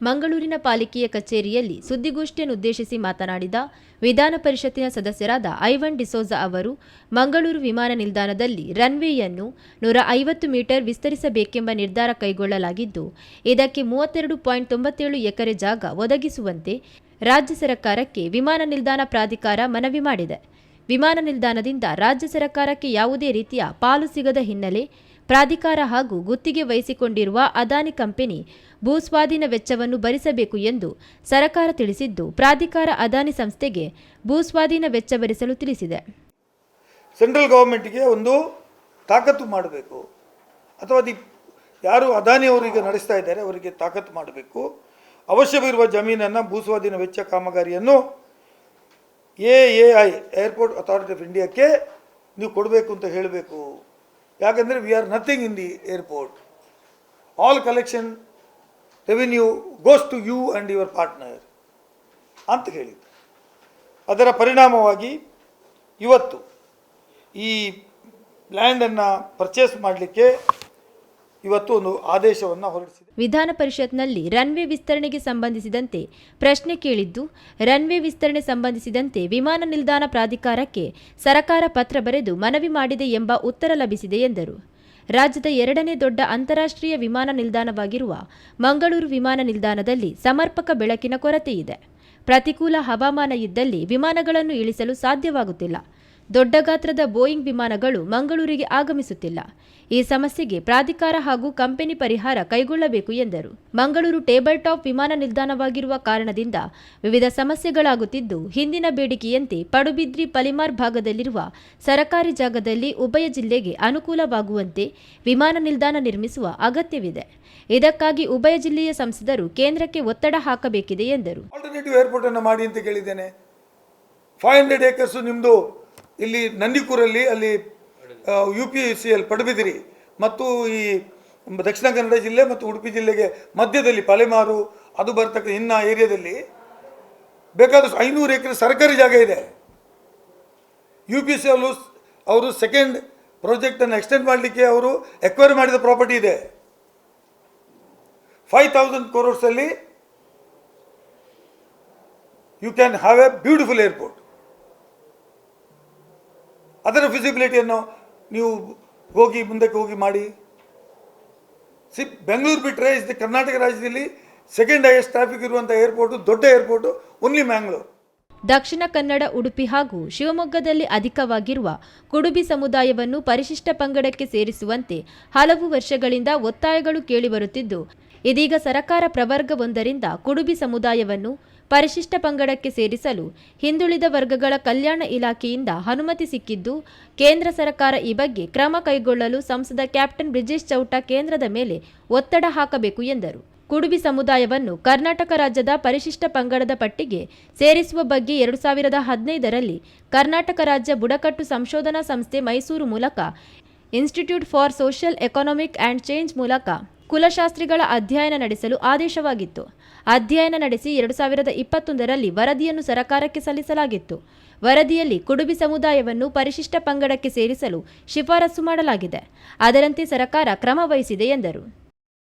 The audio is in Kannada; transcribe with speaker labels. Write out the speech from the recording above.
Speaker 1: ಮಂಗಳೂರಿನ ಪಾಲಿಕೆಯ ಕಚೇರಿಯಲ್ಲಿ ಸುದ್ದಿಗೋಷ್ಠಿಯನ್ನುದ್ದೇಶಿಸಿ ಮಾತನಾಡಿದ ವಿಧಾನ ಪರಿಷತ್ತಿನ ಸದಸ್ಯರಾದ ಐವನ್ ಡಿಸೋಜಾ ಅವರು, ಮಂಗಳೂರು ವಿಮಾನ ನಿಲ್ದಾಣದಲ್ಲಿ ರನ್ವೇಯನ್ನು ನೂರ ಐವತ್ತು ಮೀಟರ್ ವಿಸ್ತರಿಸಬೇಕೆಂಬ ನಿರ್ಧಾರ ಕೈಗೊಳ್ಳಲಾಗಿದ್ದು, ಇದಕ್ಕೆ ಮೂವತ್ತೆರಡು ಪಾಯಿಂಟ್ ತೊಂಬತ್ತೇಳು ಎಕರೆ ಜಾಗ ಒದಗಿಸುವಂತೆ ರಾಜ್ಯ ಸರ್ಕಾರಕ್ಕೆ ವಿಮಾನ ನಿಲ್ದಾಣ ಪ್ರಾಧಿಕಾರ ಮನವಿ ಮಾಡಿದೆ. ವಿಮಾನ ನಿಲ್ದಾಣದಿಂದ ರಾಜ್ಯ ಸರ್ಕಾರಕ್ಕೆ ಯಾವುದೇ ರೀತಿಯ ಪಾಲು ಸಿಗದ ಹಿನ್ನೆಲೆ ಪ್ರಾಧಿಕಾರ ಹಾಗೂ ಗುತ್ತಿಗೆ ವಹಿಸಿಕೊಂಡಿರುವ ಅದಾನಿ ಕಂಪನಿ ಭೂಸ್ವಾಧೀನ ವೆಚ್ಚವನ್ನು ಭರಿಸಬೇಕು ಎಂದು ಸರಕಾರ ತಿಳಿಸಿದ್ದು, ಪ್ರಾಧಿಕಾರ ಅದಾನಿ ಸಂಸ್ಥೆಗೆ ಭೂಸ್ವಾಧೀನ ವೆಚ್ಚ ಭರಿಸಲು ತಿಳಿಸಿದೆ.
Speaker 2: ಸೆಂಟ್ರಲ್ ಗೌರ್ಮೆಂಟ್ಗೆ ಒಂದು ತಾಕತ್ತು ಮಾಡಬೇಕು. ಅಥವಾ ಅದು ಯಾರು ಅದಾನಿ ಅವರಿಗೆ ನಡೆಸ್ತಾ ಇದ್ದಾರೆ, ಅವರಿಗೆ ತಾಕತ್ತು ಮಾಡಬೇಕು. ಅವಶ್ಯವಿರುವ ಜಮೀನನ್ನು ಭೂಸ್ವಾಧೀನ ವೆಚ್ಚ ಕಾಮಗಾರಿಯನ್ನು A A I, airport authority of ಇಂಡಿಯಾಕ್ಕೆ ನೀವು ಕೊಡಬೇಕು ಅಂತ ಹೇಳಬೇಕು. ಯಾಕಂದರೆ we are nothing in the airport all collection revenue goes to you and your partner ಅಂತ ಹೇಳಿದ್ದು ಅದರ ಪರಿಣಾಮವಾಗಿ ಇವತ್ತು ಈ ಲ್ಯಾಂಡನ್ನು ಪರ್ಚೇಸ್ ಮಾಡಲಿಕ್ಕೆ ಇವತ್ತು ಒಂದು ಆದೇಶವನ್ನು ಹೊರಡಿಸಿದೆ.
Speaker 1: ವಿಧಾನ ಪರಿಷತ್ನಲ್ಲಿ ರನ್ವೇ ವಿಸ್ತರಣೆಗೆ ಸಂಬಂಧಿಸಿದಂತೆ ಪ್ರಶ್ನೆ ಕೇಳಿದ್ದು, ರನ್ವೇ ವಿಸ್ತರಣೆ ಸಂಬಂಧಿಸಿದಂತೆ ವಿಮಾನ ನಿಲ್ದಾಣ ಪ್ರಾಧಿಕಾರಕ್ಕೆ ಸರಕಾರ ಪತ್ರ ಬರೆದು ಮನವಿ ಮಾಡಿದೆ ಎಂಬ ಉತ್ತರ ಲಭಿಸಿದೆ ಎಂದರು. ರಾಜ್ಯದ ಎರಡನೇ ದೊಡ್ಡ ಅಂತಾರಾಷ್ಟ್ರೀಯ ವಿಮಾನ ನಿಲ್ದಾಣವಾಗಿರುವ ಮಂಗಳೂರು ವಿಮಾನ ನಿಲ್ದಾಣದಲ್ಲಿ ಸಮರ್ಪಕ ಬೆಳಕಿನ ಕೊರತೆಯಿದೆ. ಪ್ರತಿಕೂಲ ಹವಾಮಾನ ಇದ್ದಲ್ಲಿ ವಿಮಾನಗಳನ್ನು ಇಳಿಸಲು ಸಾಧ್ಯವಾಗುತ್ತಿಲ್ಲ. ದೊಡ್ಡ ಗಾತ್ರದ ಬೋಯಿಂಗ್ ವಿಮಾನಗಳು ಮಂಗಳೂರಿಗೆ ಆಗಮಿಸುತ್ತಿಲ್ಲ. ಈ ಸಮಸ್ಯೆಗೆ ಪ್ರಾಧಿಕಾರ ಹಾಗೂ ಕಂಪನಿ ಪರಿಹಾರ ಕೈಗೊಳ್ಳಬೇಕು ಎಂದರು. ಮಂಗಳೂರು ಟೇಬಲ್ ಟಾಪ್ ವಿಮಾನ ನಿಲ್ದಾಣವಾಗಿರುವ ಕಾರಣದಿಂದ ವಿವಿಧ ಸಮಸ್ಯೆಗಳಾಗುತ್ತಿದ್ದು, ಹಿಂದಿನ ಬೇಡಿಕೆಯಂತೆ ಪಡುಬಿದ್ರಿ ಪಲಿಮಾರ್ ಭಾಗದಲ್ಲಿರುವ ಸರಕಾರಿ ಜಾಗದಲ್ಲಿ ಉಭಯ ಜಿಲ್ಲೆಗೆ ಅನುಕೂಲವಾಗುವಂತೆ ವಿಮಾನ ನಿಲ್ದಾಣ ನಿರ್ಮಿಸುವ ಅಗತ್ಯವಿದೆ. ಇದಕ್ಕಾಗಿ ಉಭಯ ಜಿಲ್ಲೆಯ ಸಂಸದರು ಕೇಂದ್ರಕ್ಕೆ ಒತ್ತಡ ಹಾಕಬೇಕಿದೆ ಎಂದರು.
Speaker 2: ಫೈವ್ ಹಂಡ್ರೆಡ್ ನಿಮ್ಮದು ಇಲ್ಲಿ ನಂದಿಕೂರಲ್ಲಿ ಅಲ್ಲಿ U P C L Padubidri ಮತ್ತು ಈ ದಕ್ಷಿಣ ಕನ್ನಡ ಜಿಲ್ಲೆ ಮತ್ತು ಉಡುಪಿ ಜಿಲ್ಲೆಗೆ ಮಧ್ಯದಲ್ಲಿ ಪಲೆಮಾರು, ಅದು ಬರ್ತಕ್ಕ ಇನ್ನ ಏರಿಯಾದಲ್ಲಿ ಬೇಕಾದಷ್ಟು ಐನೂರು ಎಕರೆ ಸರ್ಕಾರಿ ಜಾಗ ಇದೆ. ಯು ಪಿ ಸಿ ಅಲ್ಲೂ ಅವರು ಸೆಕೆಂಡ್ ಪ್ರಾಜೆಕ್ಟನ್ನು ಎಕ್ಸ್ಟೆಂಡ್ ಮಾಡಲಿಕ್ಕೆ ಅವರು ಎಕ್ವೈರ್ ಮಾಡಿದ ಪ್ರಾಪರ್ಟಿ ಇದೆ. Five thousand ಕ್ರೋರ್ಸಲ್ಲಿ you can have a beautiful airport ಅದರ ಫಿಸಿಬಿಲಿಟಿಯನ್ನು ನೀವು ಹೋಗಿ ಮುಂದಕ್ಕೆ ಹೋಗಿ ಮಾಡಿ. ಸಿ, ಬೆಂಗಳೂರು ಬಿಟ್ಟರೆ ಇಸ್ ದಿ ಕರ್ನಾಟಕ ರಾಜ್ಯದಲ್ಲಿ ಸೆಕೆಂಡ್ ಹೈಯೆಸ್ಟ್ ಟ್ರಾಫಿಕ್ ಇರುವಂಥ ಏರ್ಪೋರ್ಟು ದೊಡ್ಡ ಏರ್ಪೋರ್ಟು ಓನ್ಲಿ ಮ್ಯಾಂಗ್ಳೂರ್
Speaker 1: ದಕ್ಷಿಣ ಕನ್ನಡ, ಉಡುಪಿ ಹಾಗೂ ಶಿವಮೊಗ್ಗದಲ್ಲಿ ಅಧಿಕವಾಗಿರುವ ಕುಡುಬಿ ಸಮುದಾಯವನ್ನು ಪರಿಶಿಷ್ಟ ಪಂಗಡಕ್ಕೆ ಸೇರಿಸುವಂತೆ ಹಲವು ವರ್ಷಗಳಿಂದ ಒತ್ತಾಯಗಳು ಕೇಳಿಬರುತ್ತಿದ್ದು ಇದೀಗ ಸರಕಾರ ಪ್ರವರ್ಗವೊಂದರಿಂದ ಕುಡುಬಿ ಸಮುದಾಯವನ್ನು ಪರಿಶಿಷ್ಟ ಪಂಗಡಕ್ಕೆ ಸೇರಿಸಲು ಹಿಂದುಳಿದ ವರ್ಗಗಳ ಕಲ್ಯಾಣ ಇಲಾಖೆಯಿಂದ ಅನುಮತಿ ಸಿಕ್ಕಿದ್ದು, ಕೇಂದ್ರ ಸರ್ಕಾರ ಈ ಬಗ್ಗೆ ಕ್ರಮ ಕೈಗೊಳ್ಳಲು ಸಂಸದ ಕ್ಯಾಪ್ಟನ್ ಬ್ರಿಜೇಶ್ ಚೌಟ ಕೇಂದ್ರದ ಮೇಲೆ ಒತ್ತಡ ಹಾಕಬೇಕು ಎಂದರು. ಕುಡುಬಿ ಸಮುದಾಯವನ್ನು ಕರ್ನಾಟಕ ರಾಜ್ಯದ ಪರಿಶಿಷ್ಟ ಪಂಗಡದ ಪಟ್ಟಿಗೆ ಸೇರಿಸುವ ಬಗ್ಗೆ ಎರಡು ಸಾವಿರದ ಹದಿನೈದರಲ್ಲಿ ಕರ್ನಾಟಕ ರಾಜ್ಯ ಬುಡಕಟ್ಟು ಸಂಶೋಧನಾ ಸಂಸ್ಥೆ ಮೈಸೂರು ಮೂಲಕ, institute for social economic and change ಮೂಲಕ ಕುಲಶಾಸ್ತ್ರಿಗಳ ಅಧ್ಯಯನ ನಡೆಸಲು ಆದೇಶವಾಗಿತ್ತು. ಅಧ್ಯಯನ ನಡೆಸಿ ಎರಡು ಸಾವಿರದ ಇಪ್ಪತ್ತೊಂದರಲ್ಲಿ ವರದಿಯನ್ನು ಸರಕಾರಕ್ಕೆ ಸಲ್ಲಿಸಲಾಗಿತ್ತು. ವರದಿಯಲ್ಲಿ ಕುಡುಬಿ ಸಮುದಾಯವನ್ನು ಪರಿಶಿಷ್ಟ ಪಂಗಡಕ್ಕೆ ಸೇರಿಸಲು ಶಿಫಾರಸು ಮಾಡಲಾಗಿದೆ. ಅದರಂತೆ ಸರಕಾರ ಕ್ರಮ ವಹಿಸಿದೆ ಎಂದರು.